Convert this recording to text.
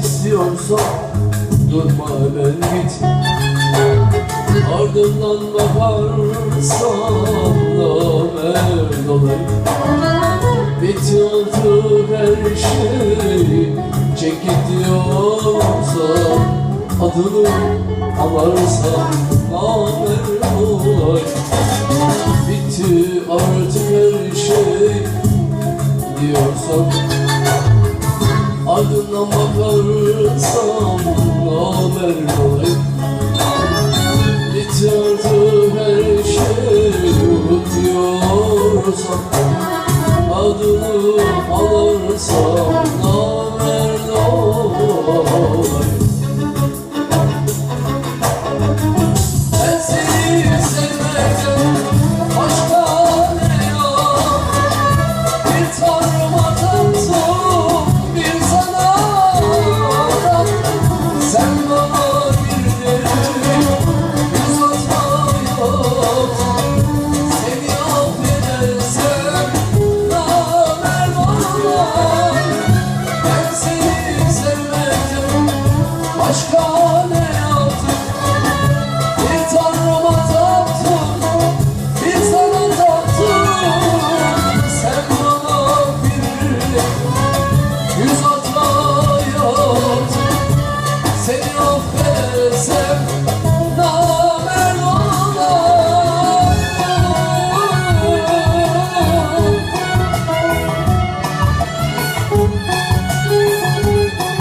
istiyorsan Durma hemen git. Ardından bakarsan Namer dolayı Bitti artık her şey Çek git diyorsan Adını alarsan Namer dolayı Bitti artık her şey Diyorsan Ardından bakarsam dolayı Bitti artık her şey Unutuyorsan Adını alarsam